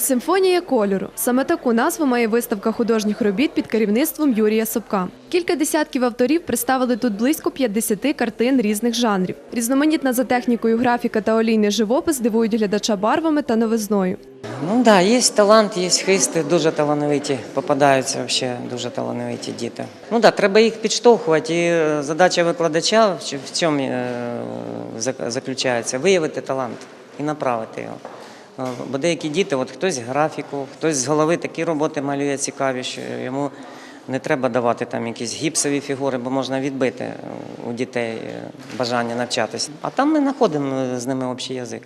Симфонія кольору. Саме таку назву має виставка художніх робіт під керівництвом Юрія Собка. Кілька десятків авторів представили тут близько 50 картин різних жанрів. Різноманітна за технікою графіка та олійний живопис дивують глядача барвами та новизною. Ну да, є талант, є хисти, дуже талановиті. Попадаються взагалі дуже талановиті діти. Ну да, треба їх підштовхувати. І е, задача викладача в в цьому е, заключається виявити талант і направити його. Е, Бо деякі діти, от хтось графіку, хтось з голови такі роботи малює цікаві, що йому не треба давати там якісь гіпсові фігури, бо можна відбити е, у дітей е, бажання навчатися. А там ми знаходимо з ними общий язик.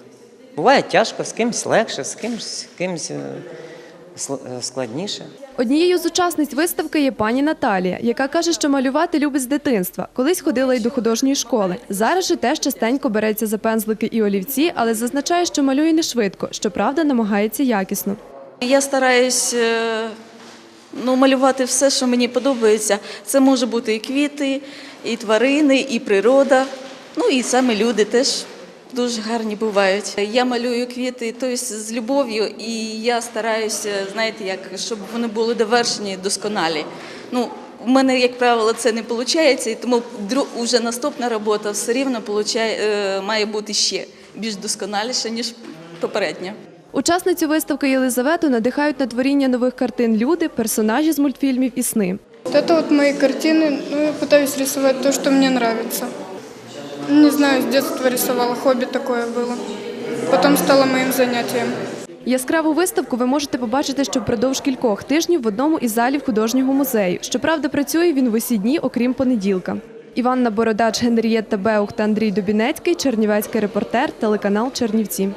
Буває тяжко, з кимсь легше, з кимсь, з е, складніше. Однією з учасниць виставки є пані Наталія, яка каже, що малювати любить з дитинства. Колись ходила й до художньої школи. Зараз же теж частенько береться за пензлики і олівці, але зазначає, що малює не швидко, щоправда, намагається якісно. Я стараюсь е, ну, малювати все, що мені подобається. Це може бути і квіти, і тварини, і природа. Ну і саме люди теж дуже гарні бувають. Я малюю квіти тобто, з любов'ю, і я стараюся, знаєте, як, щоб вони були довершені, досконалі. Ну, у мене, як правило, це не виходить, і тому дру- уже наступна робота все рівно получає, е, має бути ще більш досконаліша, ніж попередня. Учасницю виставки Єлизавету надихають на творіння нових картин люди, персонажі з мультфільмів і сни. Вот это вот мои картины. Ну, я пытаюсь рисовать то, что мне нравится. Не знаю, с детства рисовала, хобби такое было. Потом стало моим занятием. Яскраву виставку ви можете побачити ще впродовж кількох тижнів в одному із залів художнього музею. Щоправда, працює він в усі дні, окрім понеділка. Іванна Бородач, Генрієтта Беух та Андрій Дубінецький, Чернівецький репортер, телеканал Чернівці.